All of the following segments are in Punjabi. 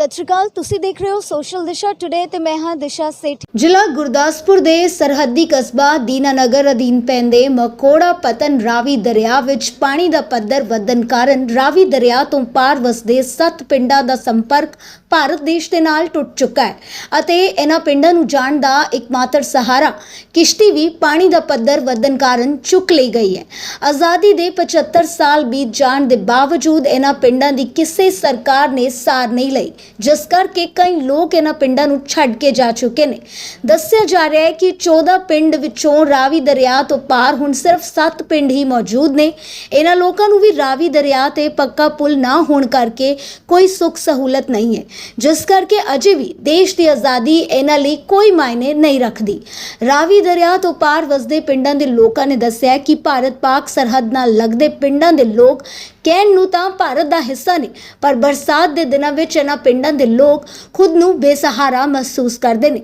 ਸਤਿ ਸ਼੍ਰੀ ਅਕਾਲ, ਤੁਸੀਂ ਦੇਖ ਰਹੇ ਹੋ ਸੋਸ਼ਲ ਦਿਸ਼ਾ ਟੁਡੇ ਤੇ ਮੈਂ ਹਾਂ ਦਿਸ਼ਾ ਸੇਠ। ਜ਼ਿਲ੍ਹਾ ਗੁਰਦਾਸਪੁਰ ਦੇ ਸਰਹੱਦੀ ਕਸਬਾ ਦੀਨਾਨਗਰ ਅਧੀਨ ਪੈਂਦੇ ਮਕੋੜਾ ਪਤਨ ਰਾਵੀ ਦਰਿਆ ਵਿੱਚ ਪਾਣੀ ਦਾ ਪੱਧਰ ਵਧਣ ਕਾਰਨ ਰਾਵੀ ਦਰਿਆ ਤੋਂ ਪਾਰ ਵਸਦੇ 7 ਪਿੰਡਾਂ ਦਾ ਸੰਪਰਕ ਭਾਰਤ ਦੇਸ਼ ਦੇ ਨਾਲ ਟੁੱਟ ਚੁੱਕਾ ਹੈ ਅਤੇ ਇਹਨਾਂ ਪਿੰਡਾਂ ਨੂੰ ਜਾਣ ਦਾ ਇੱਕਮਾਤਰ ਸਹਾਰਾ ਕਿਸ਼ਤੀ ਵੀ ਪਾਣੀ ਦਾ ਪੱਧਰ ਵਧਣ ਕਾਰਨ ਚੁੱਕ ਲਈ ਗਈ ਹੈ। ਆਜ਼ਾਦੀ ਦੇ 75 ਸਾਲ ਬੀਤ ਜਾਣ ਦੇ ਬਾਵਜੂਦ ਇਹਨਾਂ ਪਿੰਡਾਂ ਦੀ ਕਿਸੇ ਸਰਕਾਰ ਨੇ ਸਾਰ ਨਹੀਂ ਲਈ। ਜਿਸ ਕਰਕੇ ਕਈ ਲੋਕ ਇਹਨਾਂ ਪਿੰਡਾਂ ਨੂੰ ਛੱਡ ਕੇ ਜਾ ਚੁੱਕੇ ਨੇ। ਦੱਸਿਆ ਜਾ ਰਿਹਾ ਹੈ ਕਿ 14 ਪਿੰਡ ਵਿੱਚੋਂ ਰਾਵੀ ਦਰਿਆ ਤੋਂ ਪਾਰ ਹੁਣ ਸਿਰਫ 7 ਪਿੰਡ ਹੀ ਮੌਜੂਦ ਨੇ। ਇਹਨਾਂ ਲੋਕਾਂ ਨੂੰ ਵੀ ਰਾਵੀ ਦਰਿਆ ਤੇ ਪੱਕਾ ਪੁਲ ਨਾ ਹੋਣ ਕਰਕੇ ਕੋਈ ਸੁੱਖ ਸਹੂਲਤ ਨਹੀਂ ਹੈ। ਜਿਸ ਕਰਕੇ ਅਜੇ ਵੀ ਦੇਸ਼ ਦੀ ਆਜ਼ਾਦੀ ਇਹਨਾਂ ਲਈ ਕੋਈ ਮਾਇਨੇ ਨਹੀਂ ਰੱਖਦੀ। ਰਾਵੀ ਦਰਿਆ ਤੋਂ ਪਾਰ ਵਸਦੇ ਪਿੰਡਾਂ ਦੇ ਲੋਕਾਂ ਨੇ ਦੱਸਿਆ ਕਿ ਭਾਰਤ ਪਾਕ ਸਰਹੱਦ ਨਾਲ ਲੱਗਦੇ ਪਿੰਡਾਂ ਦੇ ਲੋਕ ਕਹਿਣ ਨੂੰ ਤਾਂ ਭਾਰਤ ਦਾ ਹਿੱਸਾ ਨੇ, ਪਰ ਬਰਸਾਤ ਦੇ ਦਿਨਾਂ ਵਿੱਚ ਇਹਨਾਂ ਪਿੰਡਾਂ ਦੇ ਲੋਕ ਖੁਦ ਨੂੰ ਬੇਸਹਾਰਾ ਮਹਿਸੂਸ ਕਰਦੇ ਨੇ।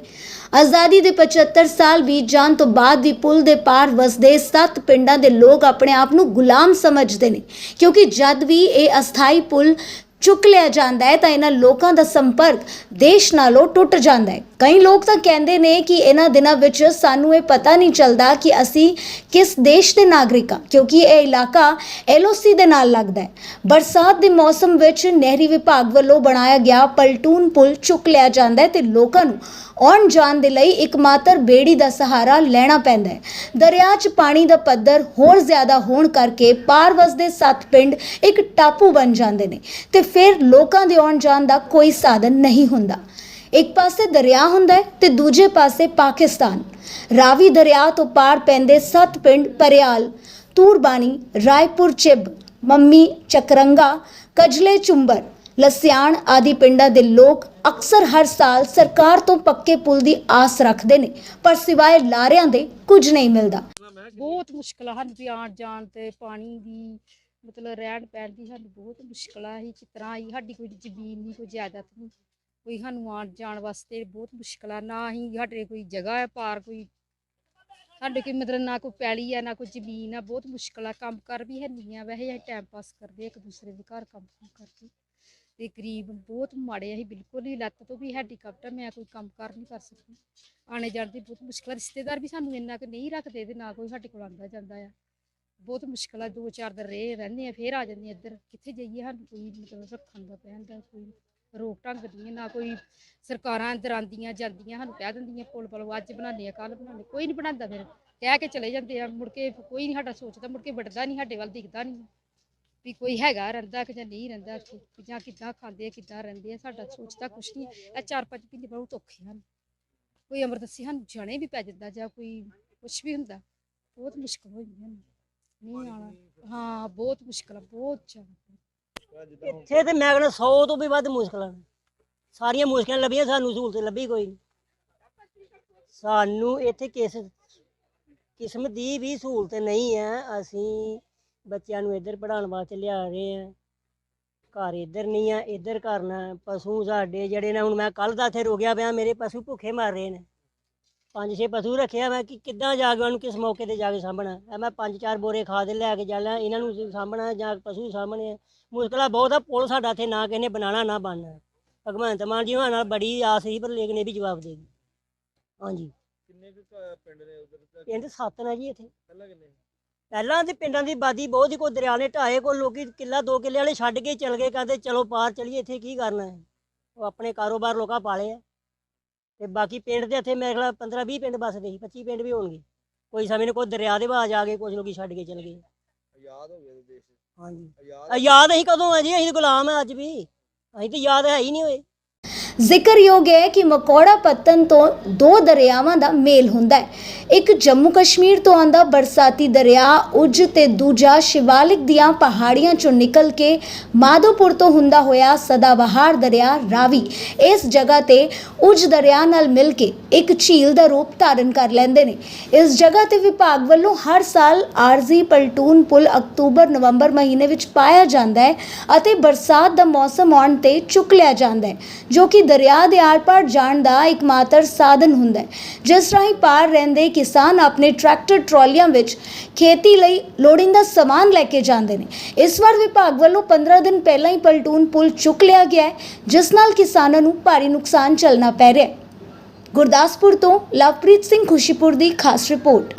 ਆਜ਼ਾਦੀ ਦੇ 75 ਸਾਲ ਬੀਤ ਜਾਣ ਤੋਂ ਬਾਅਦ ਵੀ ਪੁਲ ਦੇ ਪਾਰ ਵਸਦੇ ਸੱਤ ਪਿੰਡਾਂ ਦੇ ਲੋਕ ਆਪਣੇ ਆਪ ਨੂੰ ਗੁਲਾਮ ਸਮਝਦੇ ਨੇ। ਕਿਉਂਕਿ ਜਦ ਵੀ ਇਹ ਅਸਥਾਈ ਪੁਲ ਚੁੱਕ ਲਿਆ ਜਾਂਦਾ ਹੈ ਤਾਂ ਇਹਨਾਂ ਲੋਕਾਂ ਦਾ ਸੰਪਰਕ ਦੇਸ਼ ਨਾਲੋਂ ਟੁੱਟ ਜਾਂਦਾ ਹੈ। ਕਈ ਲੋਕ ਤਾਂ ਕਹਿੰਦੇ ਨੇ ਕਿ ਇਹਨਾਂ ਦਿਨਾਂ ਵਿੱਚ ਸਾਨੂੰ ਇਹ ਪਤਾ ਨਹੀਂ ਚੱਲਦਾ ਕਿ ਅਸੀਂ ਕਿਸ ਦੇਸ਼ ਦੇ ਨਾਗਰਿਕ ਹਾਂ, ਕਿਉਂਕਿ ਇਹ ਇਲਾਕਾ ਐਲਓਸੀ ਦੇ ਨਾਲ ਲੱਗਦਾ ਹੈ। ਬਰਸਾਤ ਦੇ ਮੌਸਮ ਵਿੱਚ ਨਹਿਰੀ ਵਿਭਾਗ ਵੱਲੋਂ ਬਣਾਇਆ ਗਿਆ ਪਲਟੂਨ ਪੁਲ ਚੁੱਕ ਲਿਆ ਜਾਂਦਾ ਹੈ ਤੇ ਲੋਕਾਂ ਨੂੰ ਆਉਣ ਜਾਣ ਦੇ ਲਈ ਇੱਕਮਾਤਰ ਬੇੜੀ ਦਾ ਸਹਾਰਾ ਲੈਣਾ ਪੈਂਦਾ ਹੈ। ਦਰਿਆ 'ਚ ਪਾਣੀ ਦਾ ਪੱਧਰ ਹੋਰ ਜ਼ਿਆਦਾ ਹੋਣ ਕਰਕੇ ਪਾਰ ਵਸਦੇ ਸੱਤ ਪਿੰਡ ਇੱਕ ਟਾਪੂ ਬਣ ਜਾਂਦੇ ਨੇ ਤੇ ਫਿਰ ਲੋਕਾਂ ਦੇ ਆਉਣ ਜਾਣ ਦਾ ਕੋਈ ਸਾਧਨ ਨਹੀਂ ਹੁੰਦਾ। ਇੱਕ ਪਾਸੇ ਦਰਿਆ ਹੁੰਦਾ ਹੈ ਤੇ ਦੂਜੇ ਪਾਸੇ ਪਾਕਿਸਤਾਨ। ਰਾਵੀ ਦਰਿਆ ਤੋਂ ਪਾਰ ਪੈਂਦੇ ਸੱਤ ਪਿੰਡ ਪਰਿਆਲ ਤੂਰਬਾਣੀ ਰਾਏਪੁਰ ਚਿਬ, ਮੰਮੀ ਚਕਰੰਗਾ, ਕਜਲੇ ਚੁੰਬਰ, ਲਸਿਆਣ ਆਦਿ ਪਿੰਡਾਂ ਦੇ ਲੋਕ ਅਕਸਰ ਹਰ ਸਾਲ ਸਰਕਾਰ ਤੋਂ ਪੱਕੇ ਪੁਲ ਦੀ ਆਸ ਰੱਖਦੇ ਨੇ, ਪਰ ਸਿਵਾਏ ਲਾਰਿਆਂ ਦੇ ਕੁਝ ਨਹੀਂ ਮਿਲਦਾ। ਬਹੁਤ ਮੁਸ਼ਕਲ ਆ ਵੀ ਆਉਣ ਜਾਣ ਤੇ ਪਾਣੀ ਦੀ ਮਤਲਬ ਰਹਿਣ ਪੈਣ ਦੀ, ਸਾਨੂੰ ਬਹੁਤ ਮੁਸ਼ਕਲ ਆ ਕਿਸ ਤਰ੍ਹਾਂ ਆਈ ਸਾਡੀ ਕੋਈ ਜ਼ਮੀਨ ਨਹੀਂ, ਕੋਈ ਜਾਇਦਾਦ ਨਹੀਂ। ਕੋਈ ਸਾਨੂੰ ਆਉਣ ਜਾਣ ਵਾਸਤੇ ਬਹੁਤ ਮੁਸ਼ਕਲ ਆ, ਨਾ ਹੀ ਸਾਡੇ ਕੋਈ ਜਗ੍ਹਾ ਹੈ ਪਾਰ ਕੋਈ। ਸਾਡੇ ਕੋਈ ਮਤਲਬ ਨਾ ਕੋਈ ਪੈਲੀ ਆ, ਨਾ ਕੋਈ ਜ਼ਮੀਨ ਆ, ਬਹੁਤ ਮੁਸ਼ਕਲ ਆ, ਕੰਮ ਕਰ ਵੀ ਹੈ ਨਹੀਂ ਆ। ਵੈਸੇ ਅਸੀਂ ਟਾਈਮ ਪਾਸ ਕਰਦੇ ਇੱਕ ਦੂਸਰੇ ਦੇ ਘਰ ਕੰਮ ਕੁਮ ਕਰਕੇ। ਤੇ ਗਰੀਬ ਬਹੁਤ ਮਾੜੇ ਅਸੀਂ ਬਿਲਕੁਲ ਹੀ ਲੱਤ ਤੋਂ ਵੀ ਹੈਡੀਕਾਪਟਰ ਮੈਂ ਕੋਈ ਕੰਮ ਕਰ ਨਹੀਂ ਕਰ ਸਕਦੀ। ਆਣੇ ਜਾਣ ਦੀ ਬਹੁਤ ਮੁਸ਼ਕਲ ਆ, ਰਿਸ਼ਤੇਦਾਰ ਵੀ ਸਾਨੂੰ ਇੰਨਾ ਕੁ ਨਹੀਂ ਰੱਖਦੇ ਤੇ ਨਾ ਕੋਈ ਸਾਡੇ ਕੋਲ ਆਉਂਦਾ ਜਾਂਦਾ ਆ। ਬਹੁਤ ਮੁਸ਼ਕਲ ਆ, ਦੋ ਚਾਰ ਦਿਨ ਰਹੇ ਰਹਿੰਦੇ ਆ, ਫੇਰ ਆ ਜਾਂਦੇ ਇੱਧਰ। ਕਿੱਥੇ ਜਾਈਏ ਸਾਨੂੰ ਕੋਈ ਮਤਲਬ ਰੱਖਣ ਦਾ ਪੈਣ ਦਾ, ਕੋਈ ਰੋਕ ਢੰਗ ਦੀ ਨਾ ਕੋਈ ਸਰਕਾਰਾਂ ਅੰਦਰ ਆਉਂਦੀਆਂ ਜਾਂਦੀਆਂ, ਸਾਨੂੰ ਕਹਿ ਦਿੰਦੀਆਂ, ਪੁਲ ਪੁਲ ਅੱਜ ਬਣਾਉਂਦੇ ਆ ਕੱਲ ਬਣਾਉਂਦੇ ਕੋਈ ਨਹੀਂ ਬਣਾਉਂਦਾ ਫਿਰ। ਕਹਿ ਕੇ ਚਲੇ ਜਾਂਦੇ ਆ, ਮੁੜ ਕੇ ਕੋਈ ਨਹੀਂ ਸਾਡਾ ਸੋਚਦਾ, ਮੁੜ ਕੇ ਵੜਦਾ ਨਹੀਂ ਸਾਡੇ ਵੱਲ ਦਿਖਦਾ ਨਹੀਂ ਵੀ ਕੋਈ ਹੈਗਾ ਰਹਿੰਦਾ ਕਿ ਜਾਂ ਨਹੀਂ ਰਹਿੰਦਾ ਇੱਥੇ ਵੀ ਜਾਂ ਕਿੱਦਾਂ ਖਾਂਦੇ ਆ, ਕਿੱਦਾਂ ਰਹਿੰਦੇ ਆ, ਸਾਡਾ ਸੋਚਦਾ ਕੁਛ ਨਹੀਂ ਇਹ ਚਾਰ ਪੰਜ ਮਹੀਨੇ ਬਹੁਤ ਔਖੇ ਹਨ। ਕੋਈ ਅਮਰਦਸੀ ਸਾਨੂੰ ਜਾਣੇ ਵੀ ਪੈ ਜਾਂਦਾ ਜਾਂ ਕੋਈ ਕੁਛ ਵੀ ਹੁੰਦਾ, ਬਹੁਤ ਮੁਸ਼ਕਲ ਹੋ ਜਾਂਦੀ ਨਹੀਂ ਆਣਾ ਹਾਂ, ਬਹੁਤ ਮੁਸ਼ਕਲ ਆ, ਬਹੁਤ ਜ਼ਿਆਦਾ। ਇੱਥੇ ਤੇ ਮੈਂ ਕਹਿੰਦਾ 100 ਤੋਂ ਵੀ ਵੱਧ ਮੁਸ਼ਕਲਾਂ ਨੇ। ਸਾਰੀਆਂ ਮੁਸ਼ਕਲਾਂ ਲੱਭੀਆਂ, ਸਾਨੂੰ ਸਹੂਲਤ ਲੱਭੀ ਕੋਈ ਨਹੀਂ। ਸਾਨੂੰ ਇੱਥੇ ਕਿਸ ਕਿਸਮ ਦੀ ਵੀ ਸਹੂਲਤ ਨਹੀਂ ਹੈ। ਅਸੀਂ ਬੱਚਿਆਂ ਨੂੰ ਇੱਧਰ ਪੜਾਉਣ ਵਾਸਤੇ ਲਿਆ ਰਹੇ ਆ ਘਰ ਇੱਧਰ ਨਹੀਂ ਆ, ਇੱਧਰ ਕਰਨਾ ਪਸ਼ੂ ਸਾਡੇ ਜਿਹੜੇ ਨੇ, ਹੁਣ ਮੈਂ ਕੱਲ ਦਾ ਇੱਥੇ ਰੁਕਿਆ ਪਿਆ, ਮੇਰੇ ਪਸ਼ੂ ਭੁੱਖੇ ਮਰ ਰਹੇ ਨੇ। ਪੰਜ ਛੇ ਪਸ਼ੂ ਰੱਖਿਆ ਮੈਂ ਕਿ ਕਿੱਦਾਂ ਜਾ ਕੇ ਉਹਨੂੰ ਕਿਸ ਮੌਕੇ ਤੇ ਜਾ ਕੇ ਸਾਂਭਣਾ? ਇਹ ਮੈਂ ਪੰਜ ਚਾਰ ਬੋਰੇ ਖਾਦ ਲੈ ਕੇ ਜਾਣਾ ਇਹਨਾਂ ਨੂੰ ਸਾਂਭਣਾ ਜਾਂ ਪਸ਼ੂ ਸਾਂਭਣੇ। ਮੁਸ਼ਕਲਾਂ ਬਹੁਤ ਆ ਪੁਲ ਸਾਡਾ ਇੱਥੇ ਨਾ ਕਿਸੇ ਨੇ ਬਣਾਉਣਾ ਨਾ ਬਣਨਾ। ਭਗਵੰਤ ਮਾਨ ਜੀ ਹੋਣਾ ਨਾਲ ਬੜੀ ਆਸ ਸੀ ਪਰ ਲੇਕਿਨ ਇਹ ਵੀ ਜਵਾਬ ਦੇ ਗਈ ਹਾਂਜੀ। ਕਿੰਨੇ ਕੁ ਘ- ਪਿੰਡ ਨੇ ਉਧਰ ਪਿੰਡ ਸੱਤ ਨੇ ਜੀ ਇੱਥੇ। ਪਹਿਲਾਂ ਕਿੰਨੇ ਪਹਿਲਾਂ ਤੇ ਪਿੰਡਾਂ ਦੀ ਆਬਾਦੀ ਬਹੁਤ ਹੀ ਕੋਈ ਦਰਿਆ ਨੇ ਢਾਏ ਕੋਈ ਲੋਕੀ ਕਿੱਲਾ ਦੋ ਕਿੱਲੇ ਵਾਲੇ ਛੱਡ ਕੇ ਚਲ ਗਏ ਕਹਿੰਦੇ ਚਲੋ ਪਾਰ ਚਲੀਏ ਇੱਥੇ ਕੀ ਕਰਨਾ ਹੈ? ਉਹ ਆਪਣੇ ਕਾਰੋਬਾਰ ਲੋਕਾਂ ਪਾਲੇ ਆ। ਤੇ ਬਾਕੀ ਪਿੰਡ ਦੇ ਇੱਥੇ ਮੇਰੇ ਖਿਆਲ 15 20 ਪਿੰਡ ਬਸਦੇ ਸੀ 25 ਪਿੰਡ ਵੀ ਹੋਣਗੇ। ਕੋਈ ਸਮੇਂ ਨੂੰ ਕੋਈ ਦਰਿਆ ਦੇ ਬਾਜ ਆ ਗਏ ਕੁਝ ਲੋਕੀ ਛੱਡ ਕੇ ਚਲ ਗਏ। ਆਜ਼ਾਦ ਹੋ ਗਿਆ ਦੇਸ਼ ਹਾਂਜੀ। ਆਜ਼ਾਦ ਅਸੀਂ ਕਦੋਂ ਆ ਜੀ? ਅਸੀਂ ਗੁਲਾਮ ਆ ਅੱਜ ਵੀ। ਅਸੀਂ ਤਾਂ ਯਾਦ ਹੈ ਹੀ ਨਹੀਂ ਹੋਏ। ਜ਼ਿਕਰਯੋਗ ਹੈ ਕਿ ਮਕੌੜਾ ਪੱਤਨ ਤੋਂ ਦੋ ਦਰਿਆਵਾਂ ਦਾ ਮੇਲ ਹੁੰਦਾ ਹੈ। ਇੱਕ ਜੰਮੂ ਕਸ਼ਮੀਰ ਤੋਂ ਆਂਦਾ ਬਰਸਾਤੀ ਦਰਿਆ, ਉਜ ਤੇ ਦੂਜਾ ਸ਼ਿਵਾਲਿਕ ਦੀਆਂ ਪਹਾੜੀਆਂ ਚੋਂ ਨਿਕਲ ਕੇ ਮਾਧੋਪੁਰ ਤੋਂ ਹੁੰਦਾ ਹੋਇਆ ਸਦਾਬਹਾਰ ਦਰਿਆ ਰਾਵੀ। ਇਸ ਜਗ੍ਹਾ ਤੇ ਉਜ ਦਰਿਆ ਨਾਲ ਮਿਲ ਕੇ ਇੱਕ ਝੀਲ ਦਾ ਰੂਪ ਧਾਰਨ ਕਰ ਲੈਂਦੇ ਨੇ। ਇਸ ਜਗ੍ਹਾ ਤੇ ਵਿਭਾਗ ਵੱਲੋਂ ਹਰ ਸਾਲ ਆਰਜ਼ੀ ਪਲਟੂਨ ਪੁਲ ਅਕਤੂਬਰ, ਨਵੰਬਰ ਮਹੀਨੇ ਵਿੱਚ ਪਾਇਆ ਜਾਂਦਾ ਹੈ ਅਤੇ ਬਰਸਾਤ ਦਾ ਮੌਸਮ ਆਉਣ ਤੇ ਚੁੱਕ ਲਿਆ ਜਾਂਦਾ ਹੈ, ਜੋ ਕਿ ਦਰਿਆ ਦੇ ਆਰ-ਪਾਰ ਜਾਣ ਦਾ ਇੱਕਮਾਤਰ ਸਾਧਨ ਹੁੰਦਾ ਹੈ। ਜਿਸ ਰਾਹੀਂ ਪਾਰ ਰਹਿੰਦੇ ਕਿਸਾਨ ਆਪਣੇ ਟਰੈਕਟਰ ਟਰਾਲੀਆਂ ਵਿੱਚ ਖੇਤੀ ਲਈ ਲੋੜੀਂਦਾ ਸਮਾਨ ਲੈ ਕੇ ਜਾਂਦੇ ਨੇ। ਇਸ ਵਾਰ ਵਿਭਾਗ ਵੱਲੋਂ 15 ਦਿਨ ਪਹਿਲਾਂ ਹੀ ਪਲਟੂਨ ਪੁਲ ਚੁੱਕ ਲਿਆ ਗਿਆ ਹੈ, ਜਿਸ ਨਾਲ ਕਿਸਾਨਾਂ ਨੂੰ ਭਾਰੀ ਨੁਕਸਾਨ ਝੱਲਣਾ ਪੈ ਰਿਹਾ ਹੈ। ਗੁਰਦਾਸਪੁਰ ਤੋਂ ਲਵਪ੍ਰੀਤ ਸਿੰਘ ਖੁਸ਼ੀਪੁਰ ਦੀ ਖਾਸ ਰਿਪੋਰਟ।